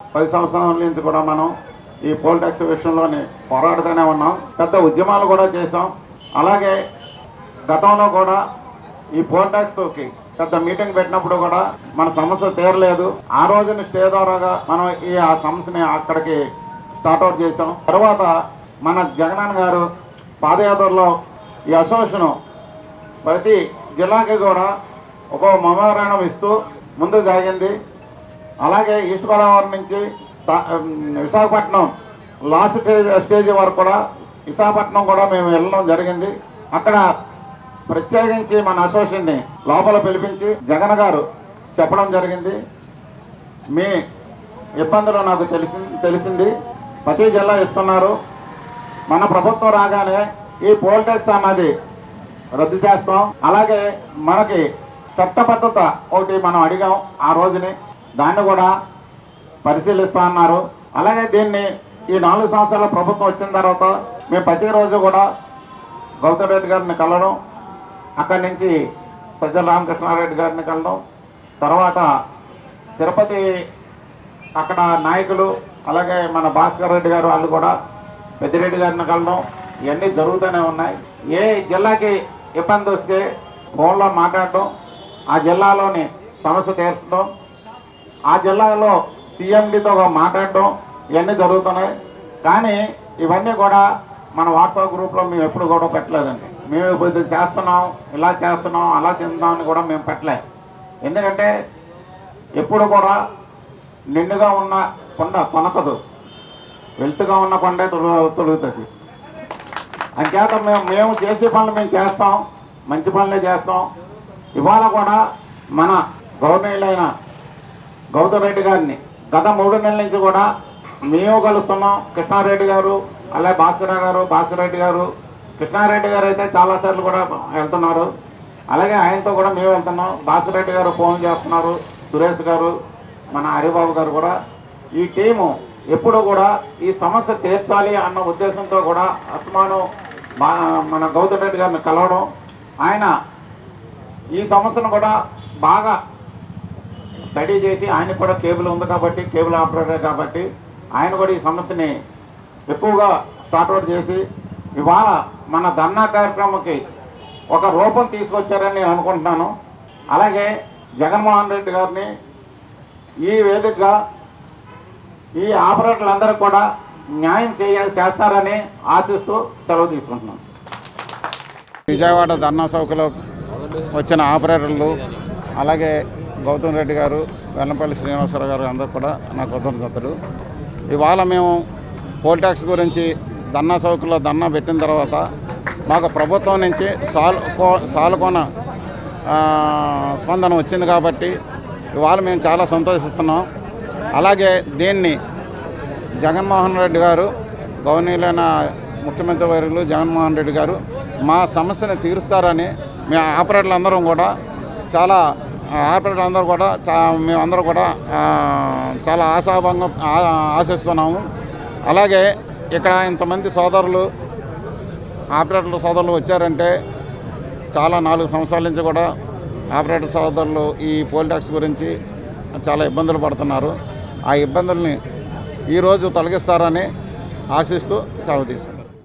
పది సంవత్సరాల నుంచి కూడా మనం ఈ పోల్ ట్యాక్స్ విషయంలోని పోరాడుతూనే ఉన్నాం. పెద్ద ఉద్యమాలు కూడా చేసాం అలాగే గతంలో కూడా ఈ పోల్ ట్యాక్స్కి పెద్ద మీటింగ్ పెట్టినప్పుడు కూడా మన సమస్య తీరలేదు. ఆ రోజుని స్టే ద్వారాగా మనం ఈ ఆ సమస్యని అక్కడికి స్టార్ట్ అవుట్ చేసాం తర్వాత మన జగనన్న గారు పాదయాత్రలో ఈ అసోసియేషన్ ప్రతి జిల్లాకి కూడా ఒక మెమోరాండం ఇస్తూ ముందు సాగింది. అలాగే ఈస్ట్ గోదావరి నుంచి విశాఖపట్నం లాస్ట్ స్టేజ్ స్టేజ్ వరకు కూడా విశాఖపట్నం కూడా మేము వెళ్ళడం జరిగింది. అక్కడ ప్రత్యేకించి మన అసోసియేషన్ని లోపల పిలిపించి జగన్ గారు చెప్పడం జరిగింది. మీ ఇబ్బందులు నాకు తెలిసి తెలిసింది. ప్రతి జిల్లా ఇస్తున్నారు. మన ప్రభుత్వం రాగానే ఈ పోల్ ట్యాక్స్ అన్నది రద్దు చేస్తాం. అలాగే మనకి చట్టబద్ధత ఒకటి మనం అడిగాం ఆ రోజుని. దాన్ని కూడా పరిశీలిస్తా అన్నారు. అలాగే దీన్ని ఈ నాలుగు సంవత్సరాల ప్రభుత్వం వచ్చిన తర్వాత మేము ప్రతిరోజు కూడా గౌతమ్ రెడ్డి గారిని కలవడం అక్కడి నుంచి సజ్జల రామకృష్ణారెడ్డి గారిని కలడం తర్వాత తిరుపతి అక్కడ నాయకులు అలాగే మన భాస్కర్ రెడ్డి గారు వాళ్ళు కూడా పెద్దిరెడ్డి గారిని కలడం ఇవన్నీ జరుగుతూనే ఉన్నాయి. ఏ జిల్లాకి ఇబ్బంది వస్తే ఫోన్లో మాట్లాడడం ఆ జిల్లాలోని సమస్య తీర్చడం ఆ జిల్లాలో సీఎండితో మాట్లాడడం ఇవన్నీ జరుగుతున్నాయి. కానీ ఇవన్నీ కూడా మన వాట్సాప్ గ్రూప్లో మేము ఎప్పుడు కూడా పెట్టలేదండి. మేము ఇది చేస్తున్నాం ఇలా చేస్తున్నాం అలా చెందుతాం అని కూడా మేము పెట్టలే. ఎందుకంటే ఎప్పుడు కూడా నిండుగా ఉన్న కొండ తొనకదు. వెల్తుగా ఉన్న కొండే తొలు తొలుగుతుంది. అంచేత మేము మేము చేసే పనులు మేము చేస్తాం మంచి పనులే చేస్తాం. ఇవాళ కూడా మన గవర్నమెంట్ గౌతమ్ రెడ్డి గారిని. గత మూడు నెలల నుంచి కూడా మేము కలుస్తున్నాం. కృష్ణారెడ్డి గారు అలాగే భాస్కర్ గారు భాస్కర్ రెడ్డి గారు. కృష్ణారెడ్డి గారు అయితే చాలాసార్లు కూడా వెళ్తున్నారు. అలాగే ఆయనతో కూడా మేము వెళ్తున్నాం. భాస్కర్ రెడ్డి గారు ఫోన్ చేస్తున్నారు. సురేష్ గారు మన హరిబాబు గారు కూడా. ఈ టీము ఎప్పుడూ కూడా ఈ సమస్య తీర్చాలి అన్న ఉద్దేశంతో కూడా అస్మాను బా మన గౌతమ్ రెడ్డి గారిని కలవడం. ఆయన ఈ సమస్యను కూడా బాగా స్టడీ చేసి ఆయన కూడా కేబుల్ ఉంది కాబట్టి కేబుల్ ఆపరేటర్ కాబట్టి ఆయన కూడా ఈ సమస్యని ఎక్కువగా స్టార్ట్ అవుట్ చేసి ఇవాళ మన ధర్నా కార్యక్రమంకి ఒక రూపం తీసుకొచ్చారని నేను అనుకుంటున్నాను. అలాగే జగన్మోహన్ రెడ్డి గారిని ఈ వేదికగా ఈ ఆపరేటర్లందరూ కూడా న్యాయం చేయాలి చేస్తారని ఆశిస్తూ సెలవు తీసుకుంటున్నాను. విజయవాడ ధర్నా చౌకలో వచ్చిన ఆపరేటర్లు అలాగే గౌతమ్ రెడ్డి గారు వెల్లంపల్లి శ్రీనివాసరావు గారు అందరూ కూడా నా కృతజ్ఞతలు ఇవాళ మేము పోల్ ట్యాక్స్ గురించి దన్నా సౌకర్యంలో దన్నా పెట్టిన తర్వాత మాకు ప్రభుత్వం నుంచి సాల్ కో- సాలుకోన స్పందన వచ్చింది కాబట్టి ఇవాళ మేము చాలా సంతోషిస్తున్నాం. అలాగే దీన్ని జగన్మోహన్ రెడ్డి గారు గవర్నీలైన ముఖ్యమంత్రి వర్యులు జగన్మోహన్ రెడ్డి గారు మా సమస్యను తీరుస్తారని మేము ఆపరేటర్లు అందరం కూడా చాలా ఆ అందరూ కూడా చా మేమందరూ కూడా చాలా ఆశాభంగం ఆశిస్తున్నాము. అలాగే ఇక్కడ ఇంతమంది సోదరులు ఆపరేటర్ సోదరులు వచ్చారంటే చాలా నాలుగు సంవత్సరాల నుంచి కూడా ఆపరేటర్ సోదరులు ఈ పోల్ ట్యాక్స్ గురించి చాలా ఇబ్బందులు పడుతున్నారు. ఆ ఇబ్బందుల్ని ఈరోజు తొలగిస్తారని ఆశిస్తూ సెలవు తీసుకుంటాం